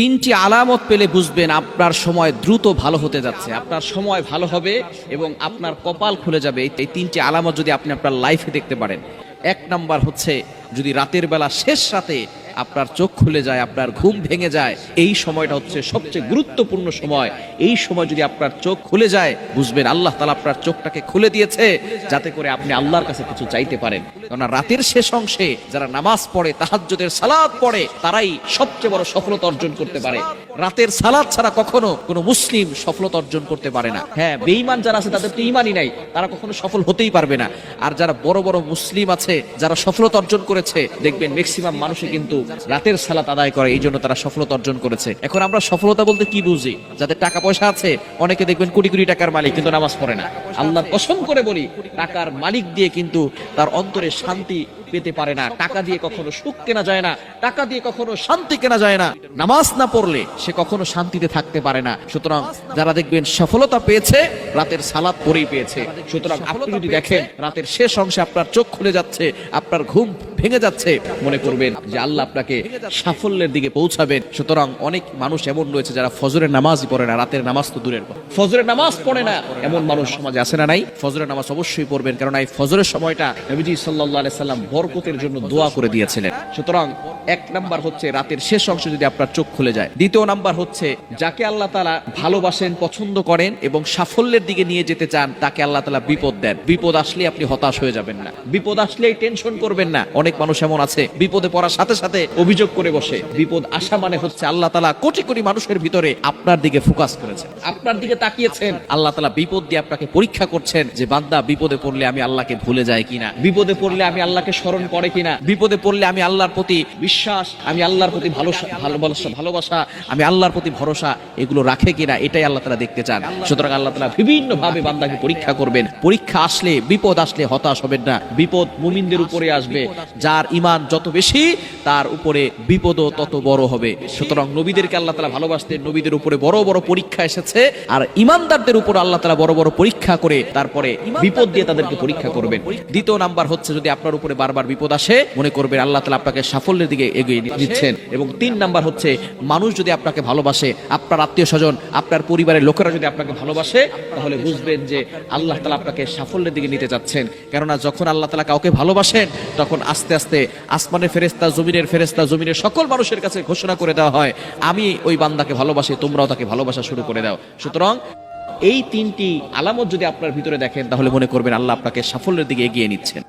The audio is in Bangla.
তিনটি আলামত পেলে বুঝবেন আপনার সময় দ্রুত ভালো হতে যাচ্ছে। আপনার সময় ভালো হবে এবং আপনার কপাল খুলে যাবে। এই তিনটি আলামত যদি আপনি আপনার লাইফে দেখতে পারেন। এক নাম্বার হচ্ছে যদি রাতের বেলা শেষ রাতে আপনার চোখ খুলে যায়, আপনার ঘুম ভেঙে যায়। এই সময়টা হচ্ছে সবচেয়ে গুরুত্বপূর্ণ সময়। এই সময় যদি আপনার চোখ খুলে যায়, বুঝবেন আল্লাহ তালা আপনার চোখটাকে খুলে দিয়েছে, যাতে করে আপনি আল্লাহর কাছে কিছু চাইতে পারেন। কেননা রাতের শেষ অংশে যারা নামাজ পড়ে তাহাজ্যদের সালাদ পড়ে, তারাই সবচেয়ে বড় সফলতা অর্জন করতে পারে। রাতের সালাদ ছাড়া কখনো কোনো মুসলিম সফলতা অর্জন করতে পারে না। হ্যাঁ বেঈমান যারা আছে তাদের তো ইমানই নাই, তারা কখনো সফল হতেই পারবে না। আর যারা বড় বড় মুসলিম আছে, যারা সফলতা অর্জন করেছে, দেখবেন ম্যাক্সিমাম মানুষই কিন্তু রাতের সালাত আদায় করে এই জন্য তারা সফলতা অর্জন করেছে। এখন আমরা সফলতা বলতে কি বুঝি? যাদের টাকা পয়সা আছে, অনেকে দেখবেন কোটি কোটি টাকার মালিক, কিন্তু নামাজ পড়ে না। আল্লাহ কসম করে বলি টাকার মালিক দিয়ে কিন্তু তার অন্তরে শান্তি পেতে পারে না। টাকা দিয়ে কখনো সুখ কেনা যায় না টাকা দিয়ে কখনো শান্তি কেনা যায় না। নামাজ না পড়লে সে কখনো শান্তিতে থাকতে পারে না। সুতরাং যারা দেখবেন সফলতা পেয়েছে রাতের সালাদ পরেই পেয়েছে। সুতরাং আপনি যদি দেখেন রাতের শেষ অংশে আপনার চোখ খুলে যাচ্ছে আপনার ঘুম ভেঙে যাচ্ছে। মনে করবেন যে আল্লাহ আপনাকে সাফল্যের দিকে পৌঁছাবেন। সুতরাং অনেক মানুষ এমন রয়েছে যারা ফজরের নামাজই পড়ে না, রাতের নামাজ তো দূরের ফজরের নামাজ পড়ে না, এমন মানুষ সমাজে আছে না নাই? ফজরের নামাজ অবশ্যই পড়বেন কারণ এই ফজরের সময়টা নবীজি সাল্লাহ সাল্লাম বরকতের জন্য দোয়া করে দিয়েছিলেন। সুতরাং এক নাম্বার হচ্ছে রাতের শেষ অংশ যদি আপনার চোখ খুলে যায়। দ্বিতীয় নাম্বার হচ্ছে যাকে আল্লাহ তালা ভালোবাসেন, পছন্দ করেন এবং সাফল্যের দিকে নিয়ে যেতে চান, তাকে আল্লাহ তালা বিপদ দেন। বিপদ আসলে আপনি হতাশ হয়ে যাবেন না। বিপদ আসলেই টেনশন করবেন না। অনেক মানুষ এমন আছে, বিপদে পড়ার সাথে সাথে অভিযোগ করে বসে। বিপদ আসা মানে হচ্ছে আল্লাহ তালা কোটি কোটি মানুষের ভিতরে আপনার দিকে ফোকাস করেছেন, আপনার দিকে তাকিয়েছেন। আল্লাহ তালা বিপদ দিয়ে আপনাকে পরীক্ষা করছেন যে, বান্দা, বিপদে পড়লে আমি আল্লাহকে ভুলে যাই কিনা? বিপদে পড়লে আমি আল্লাহকে স্মরণ করে কিনা? বিপদে পড়লে আমি আল্লাহর প্রতি বিশ্বাস, আমি আল্লাহর প্রতি ভালো ভালোবাসা ভালোবাসা, আমি আল্লাহর প্রতি ভরসা, এগুলো রাখে কিনা? এটাই আল্লাহ তালা দেখতে চান। সুতরাং আল্লাহ তালা বিভিন্ন ভাবে বান্দাকে পরীক্ষা করবেন। পরীক্ষা আসলে, বিপদ আসলে হতাশ হবেন না। বিপদ মুমিনদের উপরে আসবে। যার ইমান যত বেশি তার উপরে বিপদও তত বড় হবে। সুতরাং নবীদেরকে আল্লাহ তালা ভালোবাসতেন নবীদের উপরে বড় বড় পরীক্ষা এসেছে আর ইমানদারদের উপর আল্লাহ তালা বড় বড় পরীক্ষা করে তারপরে বিপদ দিয়ে তাদেরকে পরীক্ষা করবেন। দ্বিতীয় নাম্বার হচ্ছে যদি আপনার উপরে বারবার বিপদ আসে মনে করবেন আল্লাহ তালা আপনাকে সাফল্যের দিকে এগিয়ে দিচ্ছেন এবং তিন নাম্বার হচ্ছে মানুষ যদি আপনাকে ভালোবাসে আপনার আত্মীয় স্বজন আপনার পরিবারের লোকেরা যদি আপনাকে ভালোবাসে তাহলে বুঝবেন যে আল্লাহ তালা আপনাকে সাফল্যের দিকে নিতে যাচ্ছেন। কেননা যখন আল্লাহ তালা কাউকে ভালোবাসেন তখন আস্তে আস্তে আসমানের ফেরেস্তা জমিনের ফেরেস্তা জমিনের সকল মানুষের কাছে ঘোষণা করে দেওয়া হয়, আমি ওই বান্দাকে ভালোবাসি, তোমরাও তাকে ভালোবাসা শুরু করে দাও। সুতরাং এই তিনটি আলামত যদি আপনার ভিতরে দেখেন, তাহলে মনে করবেন আল্লাহ আপনাকে সাফল্যের দিকে এগিয়ে নিচ্ছেন।